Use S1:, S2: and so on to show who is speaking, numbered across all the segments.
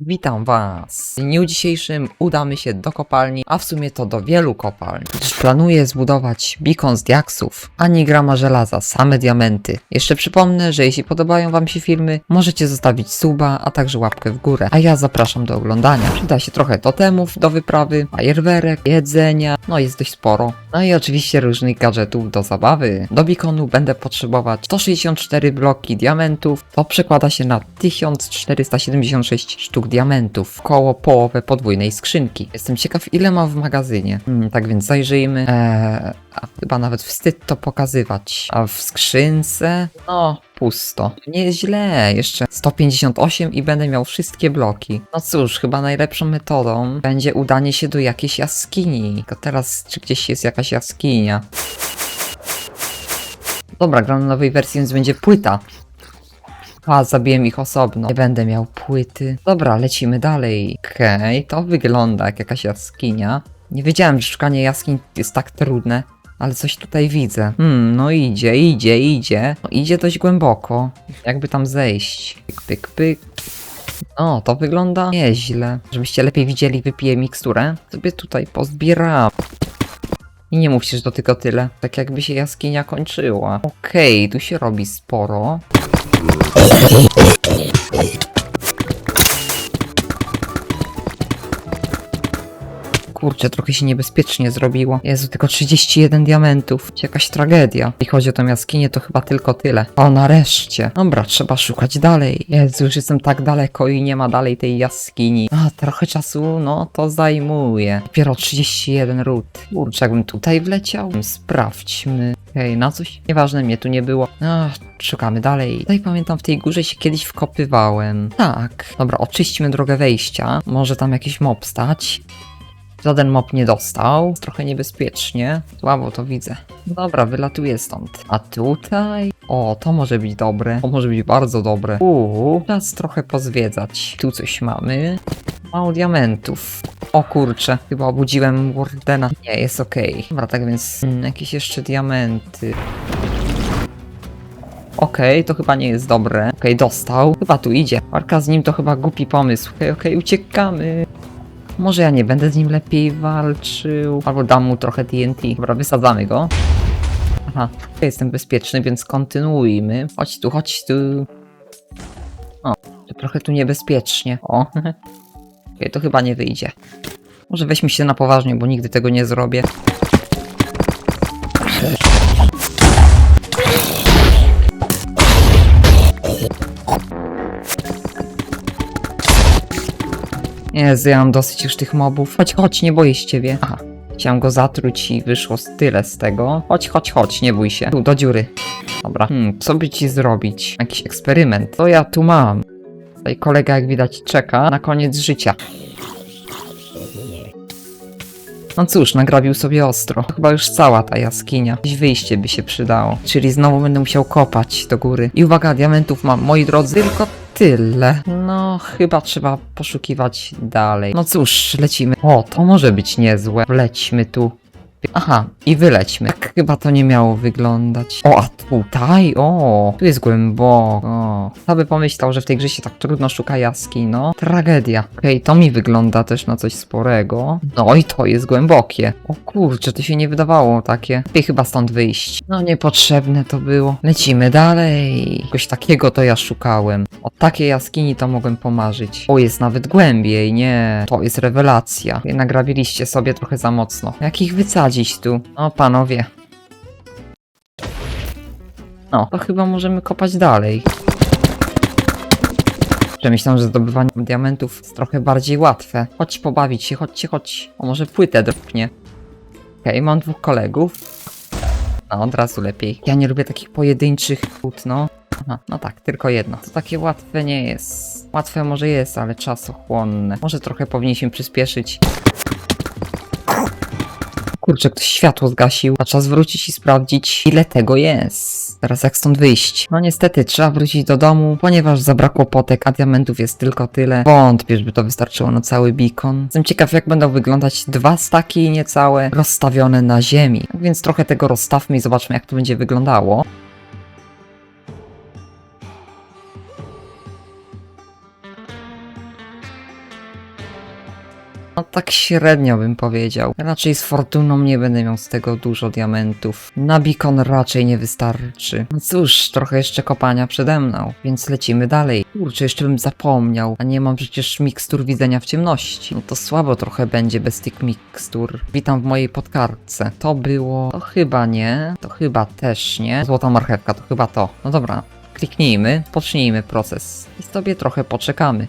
S1: Witam Was! W dniu dzisiejszym udamy się do kopalni, a w sumie to do wielu kopalni. Gdyż planuję zbudować beacon z diaksów. Ani grama żelaza, same diamenty. Jeszcze przypomnę, że jeśli podobają Wam się filmy, możecie zostawić suba, a także łapkę w górę. A ja zapraszam do oglądania. Przyda się trochę totemów do wyprawy, fajerwerek, jedzenia, no jest dość sporo. No i oczywiście różnych gadżetów do zabawy. Do beaconu będę potrzebować 164 bloki diamentów, to przekłada się na 1476 sztuk diamentów, koło połowę podwójnej skrzynki. Jestem ciekaw ile ma w magazynie. Hmm, tak więc zajrzyjmy. Eee, a chyba nawet wstyd to pokazywać. A w skrzynce? No, pusto. Nieźle, jeszcze 158 i będę miał wszystkie bloki. No cóż, chyba najlepszą metodą będzie udanie się do jakiejś jaskini. Tylko teraz, czy gdzieś jest jakaś jaskinia? Dobra, gram na nowej wersji, więc będzie płyta. A, zabiłem ich osobno. Nie będę miał płyty. Dobra, lecimy dalej. Okej, to wygląda jak jakaś jaskinia. Nie wiedziałem, że szukanie jaskiń jest tak trudne. Ale coś tutaj widzę. Hmm, no idzie, idzie, idzie. No idzie dość głęboko. Jakby tam zejść. Pyk, pyk, pyk. O, to wygląda nieźle. Żebyście lepiej widzieli, wypiję miksturę. Sobie tutaj pozbieram. I nie mówcie, że to tylko tyle. Tak jakby się jaskinia kończyła. Okej, tu się robi sporo. Kurczę, trochę się niebezpiecznie zrobiło. Jezu, tylko 31 diamentów. Jakaś tragedia. Jeśli chodzi o tę jaskinię, to chyba tylko tyle. O, nareszcie. Dobra, trzeba szukać dalej. Jezu, już jestem tak daleko i nie ma dalej tej jaskini. A, trochę czasu, no, to zajmuje. Dopiero 31 ród. Kurczę, jakbym tutaj wleciał. Sprawdźmy. Hej, na coś? Nieważne, mnie tu nie było. Ach, szukamy dalej. Tutaj pamiętam, w tej górze się kiedyś wkopywałem. Tak. Dobra, oczyśćmy drogę wejścia. Może tam jakiś mob stać. Żaden mob nie dostał. Trochę niebezpiecznie. Słabo to widzę. Dobra, wylatuję stąd. A tutaj? O, to może być dobre. To może być bardzo dobre. Uuu, czas trochę pozwiedzać. Tu coś mamy. Mało diamentów. O kurczę, chyba obudziłem Wardena. Nie, jest okej. Dobra, tak więc mm, jakieś jeszcze diamenty. Okej, to chyba nie jest dobre. Okej, dostał. Chyba tu idzie. Walka z nim to chyba głupi pomysł. Okej, okej, uciekamy. Może ja nie będę z nim lepiej walczył. Albo dam mu trochę TNT. Dobra, wysadzamy go. Aha, jestem bezpieczny, więc kontynuujmy. Chodź tu, chodź tu. O, trochę tu niebezpiecznie. O, To chyba nie wyjdzie. Może weźmy się na poważnie, bo nigdy tego nie zrobię. Jezu, ja mam dosyć już tych mobów. Chodź, chodź, nie boję się ciebie. Aha, chciałem go zatruć i wyszło tyle z tego. Chodź, chodź, chodź, nie bój się. Tu, do dziury. Dobra, hmm, co by ci zrobić? Jakiś eksperyment. To ja tu mam. Tutaj kolega, jak widać, czeka na koniec życia. No cóż, nagrabił sobie ostro. To chyba już cała ta jaskinia. Jakieś wyjście by się przydało. Czyli znowu będę musiał kopać do góry. I uwaga, diamentów mam, moi drodzy, tylko tyle. No, chyba trzeba poszukiwać dalej. No cóż, lecimy. O, to może być niezłe. Wlećmy tu. Aha, i wylećmy. Tak chyba to nie miało wyglądać. O, a tutaj? O, tu jest głęboko. Kto by pomyślał, że w tej grze się tak trudno szuka jaskiń, no? Tragedia. Okej, to mi wygląda też na coś sporego. No i to jest głębokie. O kurczę, to się nie wydawało takie. Lepiej chyba stąd wyjść. No niepotrzebne to było. Lecimy dalej. Kogoś takiego to ja szukałem. O takiej jaskini to mogłem pomarzyć. O, jest nawet głębiej, nie. To jest rewelacja. Jednak grabiliście sobie trochę za mocno. Jak ich wycadzić tu? O, panowie. No, to chyba możemy kopać dalej. Przemyślałem, że zdobywanie diamentów jest trochę bardziej łatwe. Chodź pobawić się, chodźcie, chodź. O, może płytę dropnie. Okej, mam dwóch kolegów. No, od razu lepiej. Ja nie lubię takich pojedynczych płót, no. Aha, no tak, tylko jedno. To takie łatwe nie jest. Łatwe może jest, ale czasochłonne. Może trochę powinniśmy przyspieszyć. Kurczę, ktoś światło zgasił. A czas wrócić i sprawdzić, ile tego jest. Teraz jak stąd wyjść? No niestety, trzeba wrócić do domu, ponieważ zabrakło potek, a diamentów jest tylko tyle. Wątpię, żeby to wystarczyło na cały beacon. Jestem ciekaw, jak będą wyglądać dwa staki niecałe rozstawione na ziemi. Tak więc trochę tego rozstawmy i zobaczmy, jak to będzie wyglądało. Tak średnio bym powiedział. Raczej z fortuną nie będę miał z tego dużo diamentów. Na beacon raczej nie wystarczy. No cóż, trochę jeszcze kopania przede mną, więc lecimy dalej. Kurczę, jeszcze bym zapomniał, a nie mam przecież mikstur widzenia w ciemności. No to słabo trochę będzie bez tych mikstur. Witam w mojej podkartce. To było... To chyba nie. To chyba też nie. Złota marchewka, to chyba to. No dobra, kliknijmy, pocznijmy proces i sobie trochę poczekamy.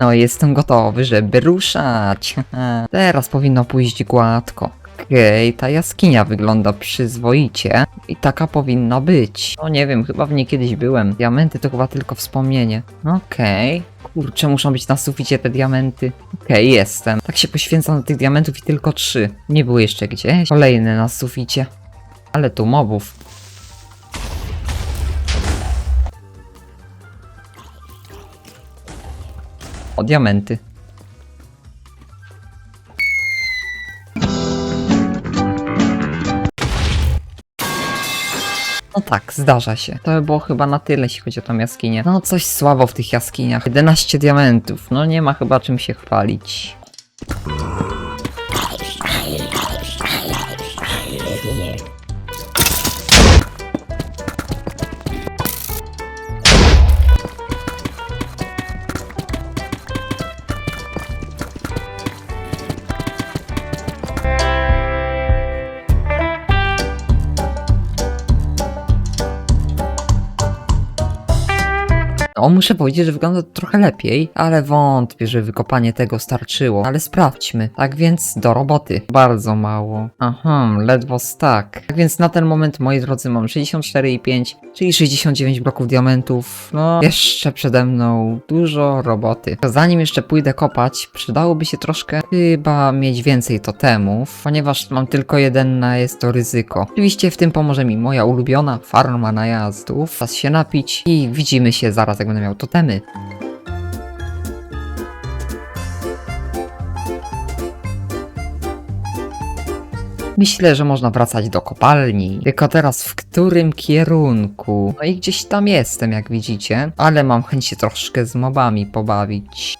S1: No, jestem gotowy, żeby ruszać. Teraz powinno pójść gładko. Okej, ta jaskinia wygląda przyzwoicie i taka powinna być. No nie wiem, chyba w niej kiedyś byłem. Diamenty to chyba tylko wspomnienie. Okej. Kurczę, muszą być na suficie te diamenty. Okej, jestem. Tak się poświęcam do tych diamentów i tylko trzy. Nie było jeszcze gdzieś. Kolejne na suficie. Ale tu mobów. O, diamenty. No tak, zdarza się. To by było chyba na tyle, jeśli chodzi o tą jaskinię. No coś słabo w tych jaskiniach. 11 diamentów. No nie ma chyba czym się chwalić. O, muszę powiedzieć, że wygląda to trochę lepiej, ale wątpię, że wykopanie tego starczyło. Ale sprawdźmy. Tak więc do roboty. Bardzo mało. Aha, ledwo tak. Tak więc na ten moment, moi drodzy, mam 64,5, czyli 69 bloków diamentów. No, jeszcze przede mną dużo roboty. Zanim jeszcze pójdę kopać, przydałoby się troszkę chyba mieć więcej totemów, ponieważ mam tylko jeden na jest to ryzyko. Oczywiście w tym pomoże mi moja ulubiona farma najazdów. Czas się napić i widzimy się zaraz, jak będę miał totemy. Myślę, że można wracać do kopalni. Tylko teraz w którym kierunku? No i gdzieś tam jestem, jak widzicie, ale mam chęć się troszkę z mobami pobawić.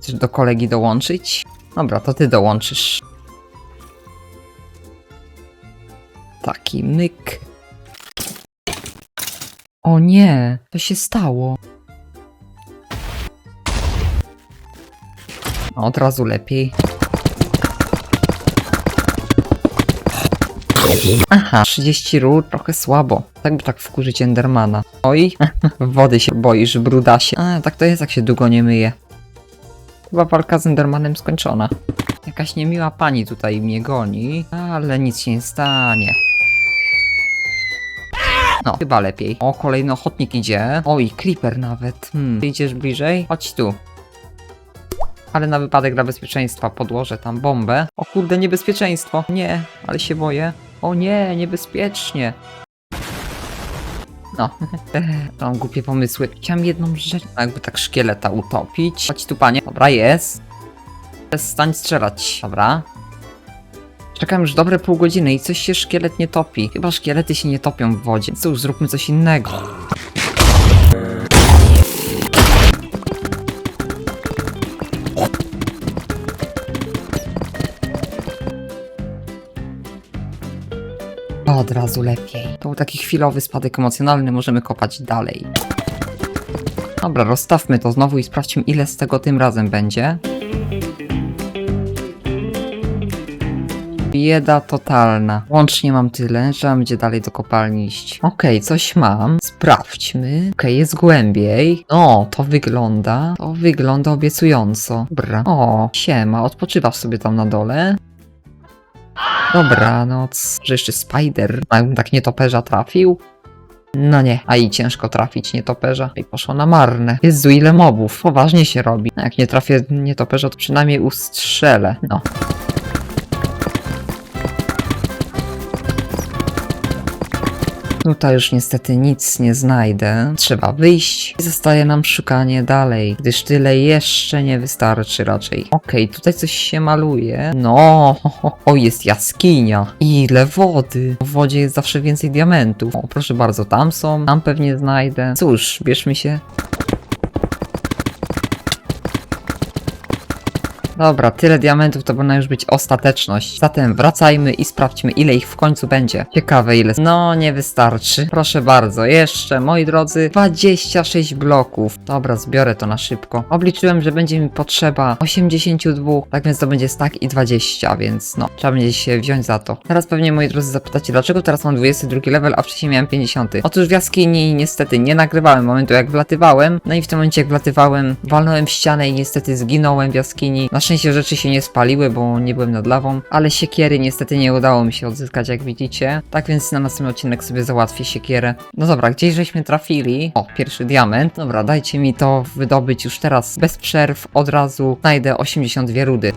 S1: Chcesz do kolegi dołączyć? Dobra, to ty dołączysz. Taki myk. O nie, to się stało. No, od razu lepiej. Aha, 30 rur, trochę słabo. Tak by tak wkurzyć Endermana. Oj, wody się boisz, brudasie. A, tak to jest, jak się długo nie myje. Chyba walka z Endermanem skończona. Jakaś niemiła pani tutaj mnie goni, ale nic się nie stanie. No, chyba lepiej. O, kolejny ochotnik idzie. Oj, creeper nawet. Hmm, idziesz bliżej? Chodź tu. Ale na wypadek dla bezpieczeństwa podłożę tam bombę. O kurde, niebezpieczeństwo. Nie, ale się boję. O nie, niebezpiecznie. No, mam głupie pomysły. Chciałem jedną rzecz, jakby tak szkieleta utopić. Chodź tu, panie. Dobra, jest. Przestań strzelać. Dobra. Czekam już dobre pół godziny i coś się szkielet nie topi. Chyba szkielety się nie topią w wodzie. Cóż, zróbmy coś innego. Od razu lepiej. To był taki chwilowy spadek emocjonalny, możemy kopać dalej. Dobra, rozstawmy to znowu i sprawdźmy ile z tego tym razem będzie. Bieda totalna. Łącznie mam tyle, że mam gdzie dalej do kopalni iść. Okej, coś mam. Sprawdźmy. Okej, jest głębiej. O, to wygląda. To wygląda obiecująco. Dobra. O, siema, odpoczywasz sobie tam na dole. Dobranoc. Że jeszcze spider. Jakbym tak nietoperza trafił? No nie, a i ciężko trafić nietoperza. I poszło na marne. Jezu, ile mobów. Poważnie się robi. A Jak nie trafię nietoperza, to przynajmniej ustrzelę. No. Tutaj już niestety nic nie znajdę. Trzeba wyjść zostaje nam szukanie dalej, gdyż tyle jeszcze nie wystarczy raczej. Okej, tutaj coś się maluje. No, o, jest jaskinia. Ile wody. W wodzie jest zawsze więcej diamentów. O, proszę bardzo, tam są, tam pewnie znajdę. Cóż, bierzmy się Dobra, tyle diamentów to powinna już być ostateczność. Zatem wracajmy i sprawdźmy ile ich w końcu będzie. Ciekawe ile. No, nie wystarczy. Proszę bardzo, jeszcze, moi drodzy, 26 bloków. Dobra, zbiorę to na szybko. Obliczyłem, że będzie mi potrzeba 82, tak więc to będzie stack i 20, więc no, trzeba będzie się wziąć za to. Teraz pewnie, moi drodzy, zapytacie, dlaczego teraz mam 22 level, a wcześniej miałem 50. Otóż w jaskini niestety nie nagrywałem momentu jak wlatywałem, no i w tym momencie jak wlatywałem, walnąłem w ścianę i niestety zginąłem w jaskini. Na szczęście rzeczy się nie spaliły, bo nie byłem nad lawą, ale siekiery niestety nie udało mi się odzyskać, jak widzicie. Tak więc na następny odcinek sobie załatwię siekierę. No dobra, gdzieś żeśmy trafili? O, pierwszy diament. Dobra, dajcie mi to wydobyć już teraz, bez przerw, od razu. Znajdę 82 rudy.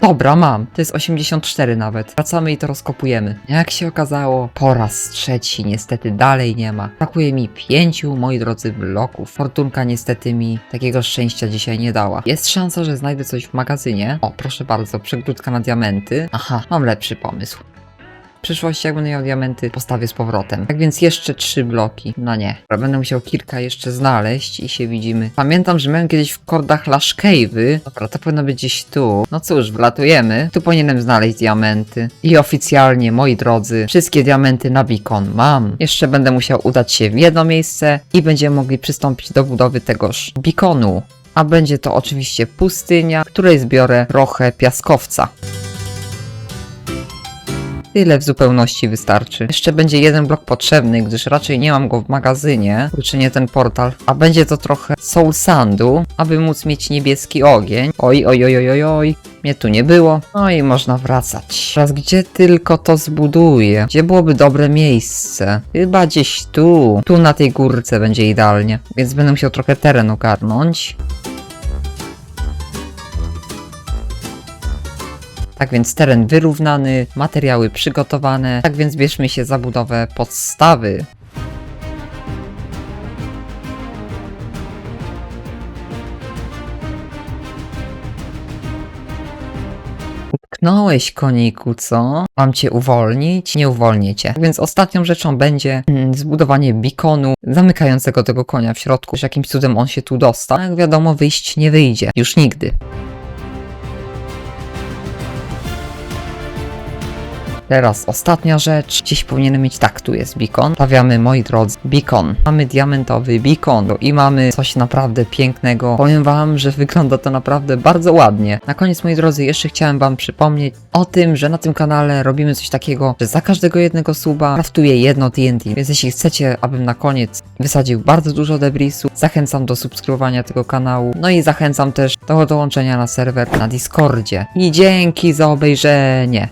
S1: Dobra, mam. To jest 84 nawet. Wracamy i to rozkopujemy. Jak się okazało, po raz trzeci niestety dalej nie ma. Brakuje mi pięciu, moi drodzy, bloków. Fortunka niestety mi takiego szczęścia dzisiaj nie dała. Jest szansa, że znajdę coś w magazynie. O, proszę bardzo, przegródka na diamenty. Aha, mam lepszy pomysł. W przyszłości, jak będę miał diamenty, postawię z powrotem. Tak więc jeszcze trzy bloki. No nie. Będę musiał kilka jeszcze znaleźć i się widzimy. Pamiętam, że miałem kiedyś w kordach Lash Cave'y. Dobra, to powinno być gdzieś tu. No cóż, wlatujemy. Tu powinienem znaleźć diamenty. I oficjalnie, moi drodzy, wszystkie diamenty na beacon mam. Jeszcze będę musiał udać się w jedno miejsce i będziemy mogli przystąpić do budowy tegoż beaconu. A będzie to oczywiście pustynia, której zbiorę trochę piaskowca. Tyle w zupełności wystarczy. Jeszcze będzie jeden blok potrzebny, gdyż raczej nie mam go w magazynie, uczynię ten portal, a będzie to trochę soul sandu, aby móc mieć niebieski ogień. Oj, oj, oj, oj, oj, oj. Mnie tu nie było. No i można wracać. Teraz gdzie tylko to zbuduję? Gdzie byłoby dobre miejsce? Chyba gdzieś tu. Tu na tej górce będzie idealnie. Więc będę musiał trochę teren ogarnąć. Tak więc teren wyrównany, materiały przygotowane, tak więc bierzmy się za budowę podstawy. Utknąłeś, koniku, co? Mam cię uwolnić? Nie uwolnię cię. Tak więc ostatnią rzeczą będzie mm, zbudowanie beaconu zamykającego tego konia w środku. Że jakimś cudem on się tu dostał. Jak wiadomo, wyjść nie wyjdzie. Już nigdy. Teraz ostatnia rzecz. Gdzieś powinienem mieć tak, tu jest beacon. Stawiamy, moi drodzy, beacon. Mamy diamentowy beacon i mamy coś naprawdę pięknego. Powiem wam, że wygląda to naprawdę bardzo ładnie. Na koniec, moi drodzy, jeszcze chciałem wam przypomnieć o tym, że na tym kanale robimy coś takiego, że za każdego jednego suba kraftuję jedno TNT. Więc jeśli chcecie, abym na koniec wysadził bardzo dużo debrisu, zachęcam do subskrybowania tego kanału. No i zachęcam też do dołączenia na serwer na Discordzie. I dzięki za obejrzenie.